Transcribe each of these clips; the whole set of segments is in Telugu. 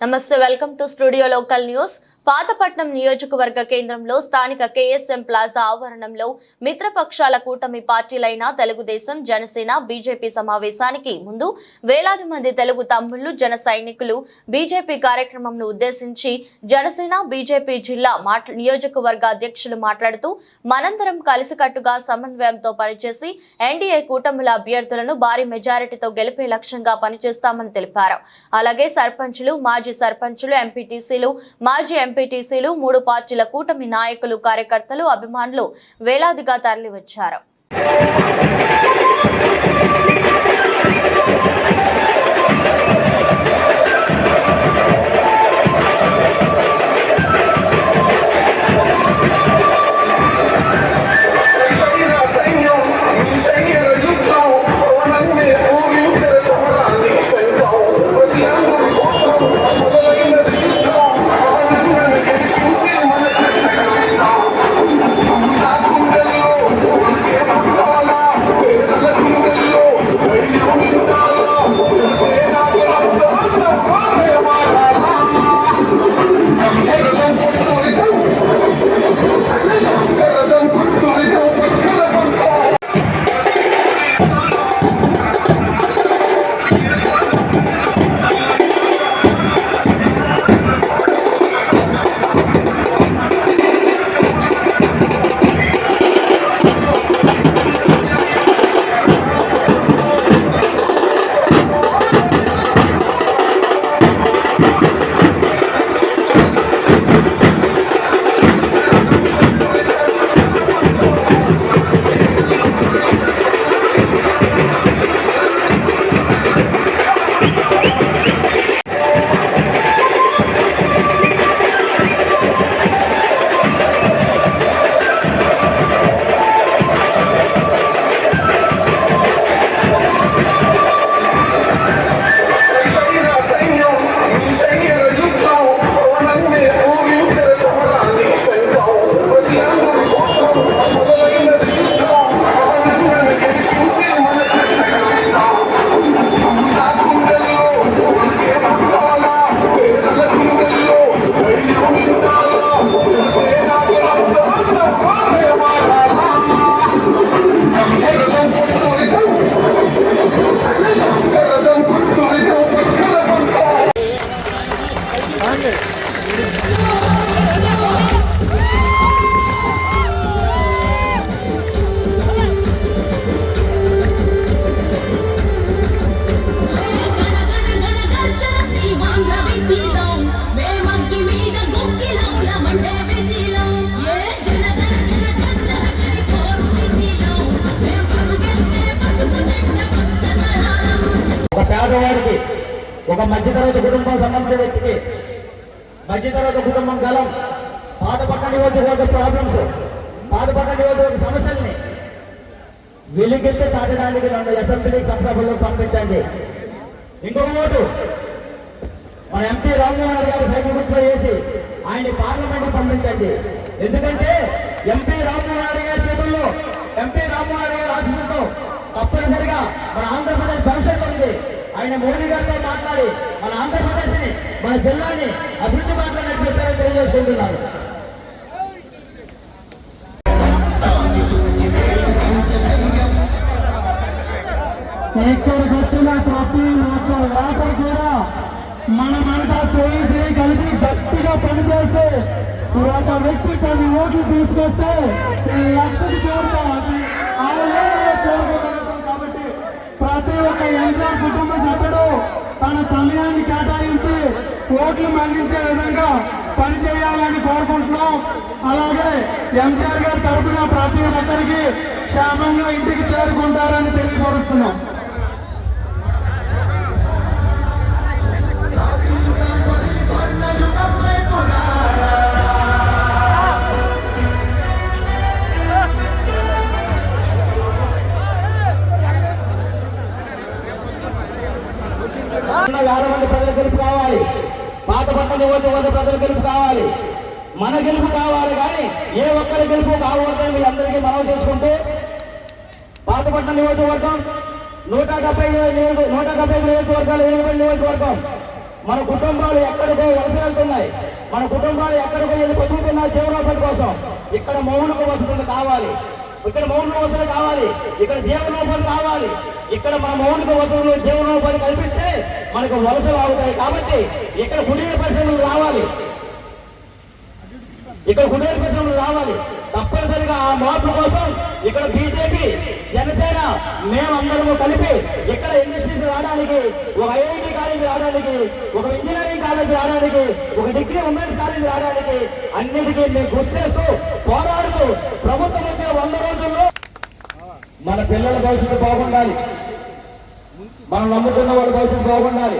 నమస్తే welcome to studio local news. Patapatnam నియోజకవర్గ కేంద్రంలో స్థానిక కేఎస్ఎం ప్లాజా ఆవరణంలో మిత్రపక్షాల కూటమి పార్టీలైన తెలుగుదేశం జనసేన బీజేపీ సమావేశానికి ముందు వేలాది మంది తెలుగు తమ్ముళ్ళు జన సైనికులు బీజేపీ కార్యక్రమంను ఉద్దేశించి జనసేన బీజేపీ జిల్లా మాట్ నియోజకవర్గ అధ్యక్షులు మాట్లాడుతూ మనందరం కలిసికట్టుగా సమన్వయంతో పనిచేసి ఎన్డీఏ కూటమిల అభ్యర్థులను భారీ మెజారిటీతో గెలిపే లక్ష్యంగా పనిచేస్తామని తెలిపారు. అలాగే సర్పంచులు మాజీ సర్పంచులు ఎంపీటీసీలు మాజీ ఎంపీటీసీలు మూడు పార్టీల కూటమి నాయకులు కార్యకర్తలు అభిమానులు వేలాదిగా తరలివచ్చారు. ఒక మధ్యతరగతి కుటుంబం సంబంధించిన వ్యక్తికి మధ్యతరగతి కుటుంబం కాలం పాతపట్ట నియోజకవర్గ ప్రాబ్లమ్స్ పాతపట్ట నియోజకవర్గ సమస్యల్ని వెలిగెత్తి తాటడానికి రెండు అసెంబ్లీ సంసభల్లో పంపించండి. ఇంకొక ఓటు మన ఎంపీ రామ్మోహన్ గారు సైకిల్ గుర్తులో వేసి ఆయన పార్లమెంట్ పంపించండి. ఎందుకంటే ఎంపీ రామ్మోహన్ గారి చేతుల్లో ఎంపీ రామ్మోహన్ గారి ఆశీస్సులతో తప్పనిసరిగా మన ఆంధ్రప్రదేశ్ భవిష్యత్తు ఉంది. ఆయన మోడీ గారితో మాట్లాడి మన ఆంధ్రప్రదేశ్ని మన జిల్లాని అభివృద్ధి బాటలో నడిపిస్తారని తెలియజేసుకుంటున్నారు. ఇక్కడికి వచ్చిన ప్రతి ఒక్క ఓటర్ కూడా మనమంతా చేయి చేయి కలిపి గట్టిగా పనిచేస్తే ఒక వ్యక్తి పది ఓట్లు తీసుకొస్తే ఈ లక్షకు చేరుతాం ఆ లెవెల్లో చేరుకోగలుగుతాం కాబట్టి ప్రతి ఒక్క ఎన్టీఆర్ కుటుంబ సభ్యుడు తన సమయాన్ని కేటాయించి ఓట్లు మళ్ళించే విధంగా పనిచేయాలని కోరుకుంటున్నాం. అలాగే ఎంజీఆర్ గారి తరఫున ప్రతి ఒక్కరికి క్షేమంగా ఇంటికి చేరుకుంటారని తెలియపరుస్తున్నాం. చేసుకుంటే పాతపట్నం నియోజకవర్గం నూట డెబ్బై నియోజక నూట డెబ్బై నియోజకవర్గాలు ఎనిమిది నియోజకవర్గం. మన కుటుంబాలు ఎక్కడికో వలస వెళ్తున్నాయి. మన కుటుంబాలు ఎక్కడికో వెళ్ళి బతుకుతున్నారు జీవనోపాధి కోసం. ఇక్కడ మౌలిక వసతులు కావాలి. ఇక్కడ మౌలిక వసతులు కావాలి. ఇక్కడ జీవనోపాధి కావాలి. ఇక్కడ మన మౌలిక వసతులు జీవనోపాధి కల్పిస్తే మనకు వలసలు అవుతాయి. కాబట్టి ఇక్కడ కుటీర పరిశ్రమలు రావాలి. ఇక్కడ కుటీర పరిశ్రమలు రావాలి. తప్పనిసరిగా ఆ మార్పు కోసం ఇక్కడ బీజేపీ జనసేన మేమందరము కలిపి ఇక్కడ ఇండస్ట్రీస్ రావడానికి ఒక ఐఐటి కాలేజ్ రావడానికి ఒక ఇంజనీరింగ్ కాలేజ్ రావడానికి ఒక డిగ్రీ ఉమెన్స్ కాలేజ్ రావడానికి అన్నిటికీ మేము గుర్తు చేస్తూ పోరాడుతూ ప్రభుత్వం వచ్చిన వంద రోజుల్లో మన పిల్లల భవిష్యత్తు బాగుండాలి. మనం నమ్ముతున్న వాళ్ళ భవిష్యత్తు బాగుండాలి.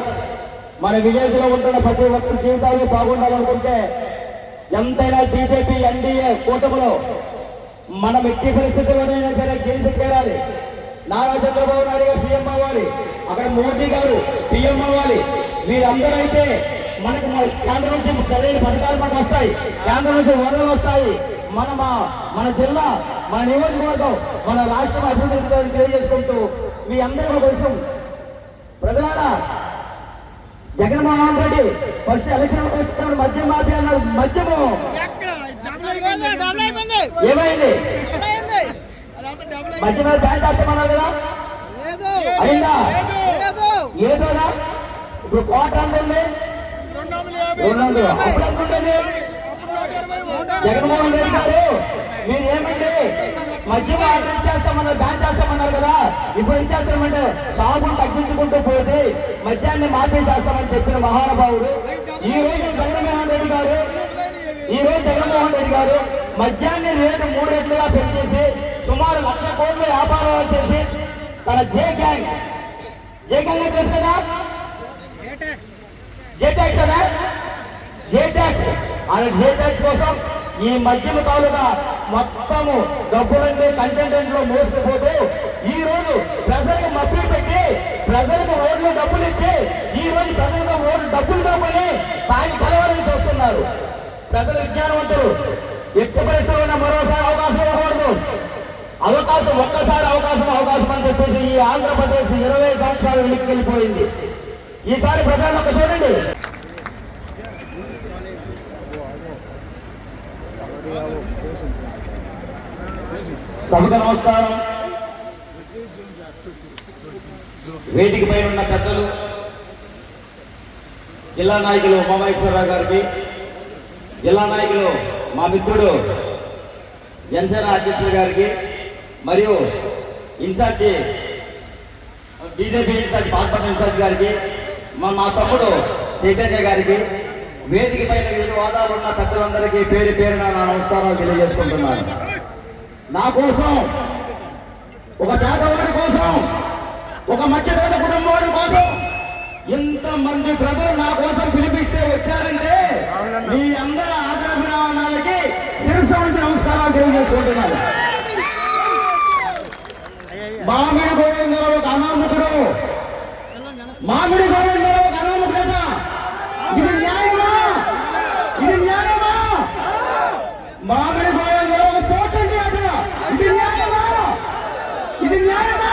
మన విలేజ్లో ఉంటున్న ప్రతి ఒక్కరి జీవితాలు బాగుండాలనుకుంటే ఎంతైనా బీజేపీ ఎన్డీఏ కూటమిలో మనం ఎట్టి పరిస్థితుల్లోనైనా సరే గెలిచి తీరాలి నారా చంద్రబాబు నాయుడు గారు సీఎం అవ్వాలి. అక్కడ మోదీ గారు పిఎం అవ్వాలి. మీరందరూ అయితే మనకు మన కేంద్రం నుంచి సరైన పథకాలు మనకు వస్తాయి. కేంద్రం నుంచి వనరులు వస్తాయి. మన మా- మన జిల్లా మన నియోజకవర్గం మన రాష్ట్రం అభివృద్ధి తెలియజేసుకుంటూ మీ అందరి కోసం ప్రజలారా జగన్మోహన్ రెడ్డి ఫస్ట్ ఎలక్షన్ వచ్చినప్పుడు మద్యం మాఫియా అన్నారు. మద్యము. ఏమైంది? మద్యం మీద బ్యాన్ చేస్తామన్నారు కదా? అయిందా? ఏదోనా ఇప్పుడు కోట ఉంది? రెండు వందలు అప్పుడు ఎంత ఉంటుంది? జగన్మోహన్ రెడ్డి గారు మీరు ఏమండి మద్యం ఆర్డర్ ఇచ్చేస్తామన్నారు బ్యాన్ చేస్తామన్నారు కదా. ఇప్పుడు ఏం చేస్తామంటే సాగును తగ్గించుకుంటూ పోతే మద్యాన్ని మాపేసేస్తామని చెప్పిన మహానుభావుడు. ఈ రోజు జగన్మోహన్ రెడ్డి గారు ఈ రోజు జగన్మోహన్ రెడ్డి గారు మద్యాన్ని రేటు మూడు రెట్లుగా పెంచేసి సుమారు లక్ష కోట్ల వ్యాపారాలు చేసి తన జే గ్యాంగ్. జే గ్యాంగ్ తెలుసు కదా? J tax. అనా జే ట్యాక్స్. ఆయన జే కోసం ఈ మద్యమ తాలూకా మొత్తము డబ్బులన్నీ కంటెంటెంట్లో మోసుకుపోతూ ఈ రోజు ప్రజలకు మబ్బులు పెట్టి ప్రజలకు ఓట్లు డబ్బులు ఇచ్చి ఈ రోజు ప్రజలకు ఓట్లు డబ్బులు డబ్బుని ఆయన కలవాలని చూస్తున్నారు. ప్రజలు విజ్ఞానవంతులు ఎట్టి పరిస్థితుల్లో మరోసారి అవకాశం ఇవ్వకూడదు. అవకాశం ఒక్కసారి అవకాశం అవకాశం అని చెప్పేసి ఈ ఆంధ్రప్రదేశ్ ఇరవై సంవత్సరాలు వెనక్కి వెళ్ళిపోయింది. ఈసారి ప్రజలను ఒక చూడండి. సభకు నమస్కారం. వేదిక పైన ఉన్న పెద్దలు జిల్లా నాయకులు ఉమామహేశ్వరరావు గారికి జిల్లా నాయకులు మా మిత్రుడు జనసేన అధ్యక్షుడు గారికి మరియు incharge BJP incharge party incharge గారికి మా మా తమ్ముడు చైతన్య గారికి వేదిక పైన వివిధ ఉన్న పెద్దలందరికీ పేరు పేరున నా నమస్కారాలు తెలియజేసుకుంటున్నాను. నా కోసం ఒక పేదవాడి కోసం ఒక మధ్యతరగ కుటుంబం కోసం ఇంతమంది ప్రజలు నా కోసం పిలిపిస్తే వచ్చారంటే మీ అందరి ఆదరణకి శిరస్సు వంటి నమస్కారాలు తెలియజేసుకుంటున్నాను. మామిడి గోవిందరావు ఒక అనామకుడు. మామిడి గోవిందరావు ఒక అనామకుడట ఇది న్యాయమా ఇది న్యాయమా మామిడి గోవిందరావు ఒక పోటండి అట ఇది న్యాయమా ఇది న్యాయమా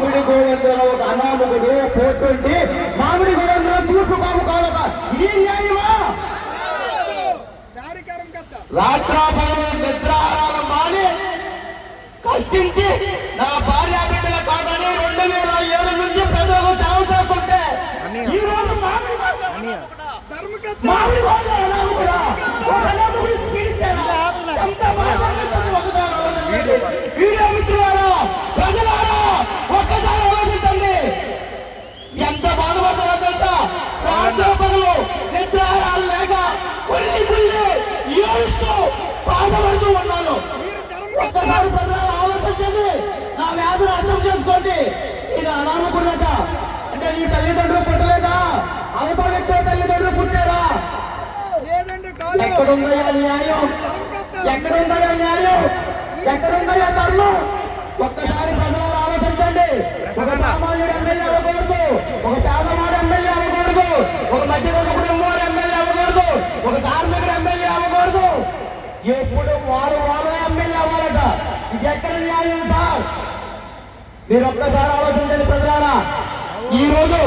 మామిడి గోవిందరావు అనామకుడు పోటండి మామిడి గోవిందరావు తూర్పు ఇది న్యాయమా? రాత్రాపగలు నిద్రాహారాలు మాని కష్టించి నా భార్య బిడ్డల కాదని రెండు వేల ఏడు నుంచి ప్రజలు చావు చేస్తుంటే ఈ రోజు మామిడి? ఎంత బాధ. వీడియో ప్రజలారా ఒక్కసారి ఆలోచించండి ఎంత బాధపడుతుందో తెలుసా రాత్రి పగలు నిద్రాహారాలు లేక కుళ్ళి కుళ్ళి ఏడుస్తూ బాధపడుతూ ఉన్నాను. ఒక్కసారి ప్రజలు ఆలోచించండి. నా వ్యాధులు అర్థం చేసుకోండి. ఇది అనామకుడట అంటే నీ తల్లిదండ్రులు పుట్టలేదా? అవతల వ్యక్తి తల్లిదండ్రులు పుట్టారా? ఎక్కడుందయ్యా న్యాయం? ఎక్కడుందయ్యా న్యాయం? ఎక్కడుందయ్యా ధర్మం? ఒక్కసారి ప్రజలు ఆలోచించండి. ఒక సామాన్యుడు ఎమ్మెల్యే మీరు ఒక్కసారి ఆలోచించండి ప్రజలారా. ఈ రోజు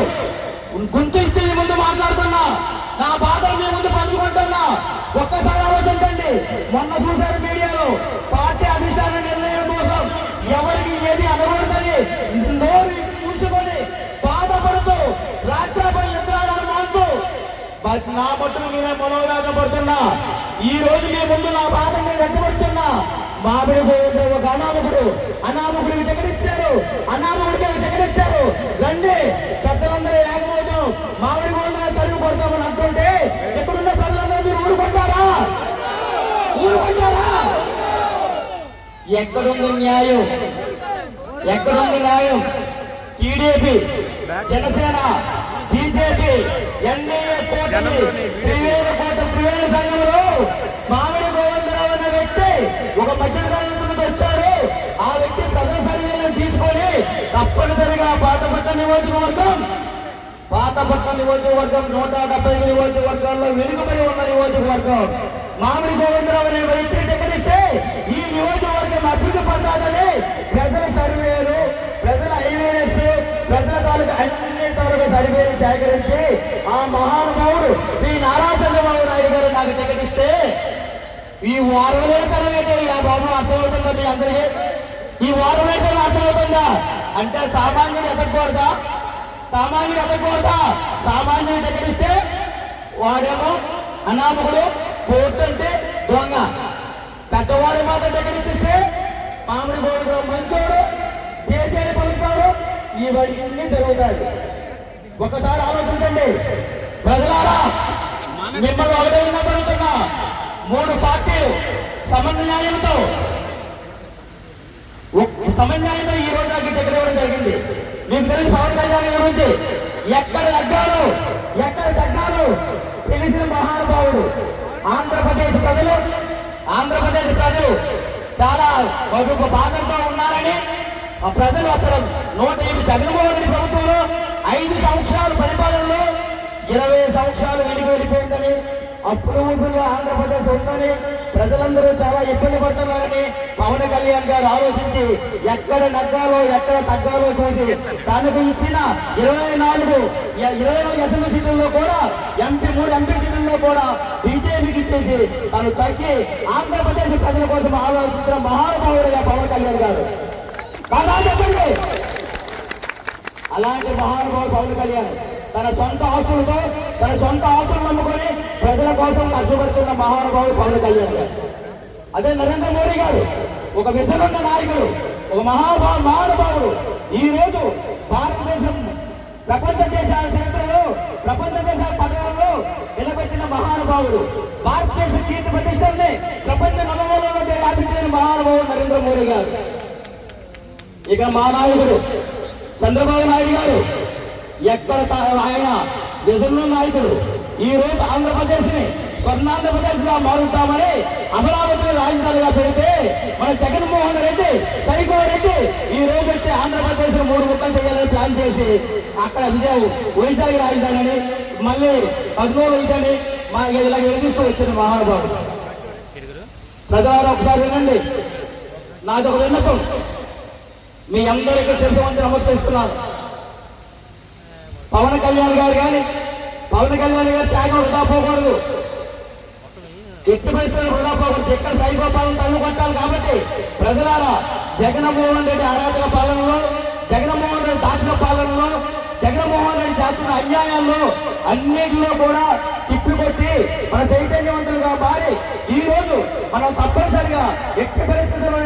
గుంతు ఇస్తే మీ ముందు మాట్లాడుతున్నా. నా బాధ మీ ముందు పంచుకుంటున్నా. ఒక్కసారి ఆలోచించండి. మొన్న చూశారు మీడియాలో పార్టీ అధిష్టాన నిర్ణయం కోసం ఎవరికి ఏది అనబడుతుంది నోరు మూసుకొని బాధపడుతూ రాజ్యాపై యంత్రాలను మారుతూ నా మట్టుకు మీరే మనోవేదపడుతున్నా ఈ రోజు మీ ముందు నా బాధ నేను వ్యక్తపడుతున్నా మామిడి గోవింద ఒక అనామకుడు అనామకుడికి టికెటిచ్చారు అనామకుడికి టికెటిచ్చారు రండి పెద్దలందరూ ఏకమవుతాం. మామిడి గోవింద తరుగు కొడతామని అంటుంటే ఇక్కడున్న ప్రజలందరూ మీరు ఊరుకుంటారా ఊరుకుంటారా ఎక్కడుంది న్యాయం? ఎక్కడుంది న్యాయం? టీడీపీ జనసేన బీజేపీ ఎన్డీఏ కూటమి త్రివేణి కోట త్రివేణి సంఘంలో మామిడి గోవిందరావు అనే వ్యక్తి ఒక మధ్య తప్పనిసరిగా పాతపట్ట నియోజకవర్గం పాతపట్ట నియోజకవర్గం నూట డెబ్బై నియోజకవర్గాల్లో వెనుకబడి ఉన్న నియోజకవర్గం. మామిడి గోవిందరావు అనే వ్యక్తి టికెటిస్తే ఈ నియోజకవర్గం అభివృద్ధి పడతాదని ప్రజల సర్వేలు ప్రజల ఐవేఎస్ ప్రజల తాలూకు అన్ని తాలూకు సర్వేలు సేకరించి ఆ మహానుభావుడు శ్రీ నారా చంద్రబాబు నాయుడు గారు నాకు టికెట్ ఇస్తే ఈ వారవేతనం ఏంటో ఆ బాబు అర్థమవుతుందా మీ అందరికీ? ఈ వారవేతనం అర్థమవుతుందా? అంటే సామాన్యుడు ఎదగకూడదా? సామాన్యుడు ఎదగకూడదా? సామాన్యుడు ఎక్కడిస్తే వాడేమో అనామకుడు కోర్టు అంటే దొంగ. పెద్దవాడు మాత్రం ఎక్కడిస్తే మామిడి గోడు మంచోడు చేసేది పలుకుతాడు ఇవన్నీ జరుగుతాయి. ఒకసారి ఆలోచించండి. ప్రజలారా మిమ్మల్ని ఒకటే ఉన్నప్పుడు మూడు పార్టీలు సమన్వయంతో ఒక్- ఈ రోజు నాకు దగ్గర ఇవ్వడం జరిగింది. మీకు తెలిసి పవన్ కళ్యాణ్ గురించి. ఎక్కడ తగ్గారు ఎక్కడ తగ్గారు తెలిసిన మహానుభావుడు ఆంధ్రప్రదేశ్ ప్రజలు ఆంధ్రప్రదేశ్ ప్రజలు చాలా ఒక భాగంగా ఉన్నారని ఆ ప్రజలు అసలు నూట ఎనిమిది జగన్మోహన్ రెడ్డి ప్రభుత్వంలో ఐదు సంవత్సరాలు పరిపాలనలో ఇరవై సంవత్సరాలు వెలిగి వెళ్ళిపోయిందని అప్పుడు ఆంధ్రప్రదేశ్ ఉందని ప్రజలందరూ చాలా ఇబ్బంది పడుతున్నారని పవన్ కళ్యాణ్ గారు ఆలోచించి ఎక్కడ నగ్గాలో ఎక్కడ తగ్గాలో చూసి తనకు ఇచ్చిన ఇరవై నాలుగు ఇరవై నాలుగు అసెంబ్లీ సీట్లలో కూడా ఎంపీ మూడు ఎంపీ సీట్లలో కూడా బీజేపీకి ఇచ్చేసి తను తగ్గి ఆంధ్రప్రదేశ్ ప్రజల కోసం ఆలోచించిన మహానుభావుడుగా పవన్ కళ్యాణ్ గారు. కాదా చెప్పండి. అలాంటి మహానుభావుడు పవన్ కళ్యాణ్. తన సొంత ఆస్తులతో తన సొంత ఆస్తులు నమ్ముకొని ప్రజల కోసం కష్టపడుతున్న మహానుభావుడు పవన్ కళ్యాణ్ గారు. అదే నరేంద్ర మోడీ గారు ఒక విసరున్న నాయకుడు ఒక మహాభా మహానుభావుడు. ఈ రోజు భారతదేశం ప్రపంచ దేశాల చరిత్రలో ప్రపంచ దేశాల పట్టణంలో నిలబెట్టిన మహానుభావుడు. భారతదేశ కీర్తి ప్రతిష్టల్ని ప్రపంచ నలుమూలలో వ్యాపించిన మహానుభావుడు నరేంద్ర మోడీ గారు. ఇక మా నాయకుడు చంద్రబాబు నాయుడు గారు ఎక్కడ ఆయన విజన్లో నాయకుడు. ఈ రోజు ఆంధ్రప్రదేశ్ని స్వర్ణాంధ్రప్రదేశ్గా మారుతామని అమరావతిని రాజధానిగా పెడితే మన జగన్మోహన్ రెడ్డి సైకో రెడ్డి ఈ రోజు వచ్చి ఆంధ్రప్రదేశ్ మూడు ముక్కలు చేయాలని ప్లాన్ చేసి అక్కడ విజయ్ వైజాగ్ రాజధానిని మళ్ళీ కర్నూలు ఇదని మా ఇలా విడదీస్తూ వచ్చింది మహానుభావుడు. ప్రజలారా ఒకసారి వినండి. నాది ఒక విన్నపం. మీ అందరికీ శిరవంతి నమస్కరిస్తున్నాను. పవన్ కళ్యాణ్ గారు కానీ పవన్ కళ్యాణ్ గారు త్యాగం వృధా పోకూడదు. ఎట్టి పరిస్థితులు వృధా పోకూడదు. ఎక్కడ సైకోపాలన తల్లుకొట్టాలి కాబట్టి ప్రజలారా జగన్మోహన్ రెడ్డి ఆరాధక పాలనలో జగన్మోహన్ రెడ్డి దాచిన పాలనలో జగన్మోహన్ రెడ్డి చేస్తున్న అన్యాయాల్లో అన్నిటిలో కూడా తిప్పికొట్టి మన చైతన్యవంతులుగా మారి ఈ రోజు మనం తప్పనిసరిగా ఎట్టి పరిస్థితుల్లో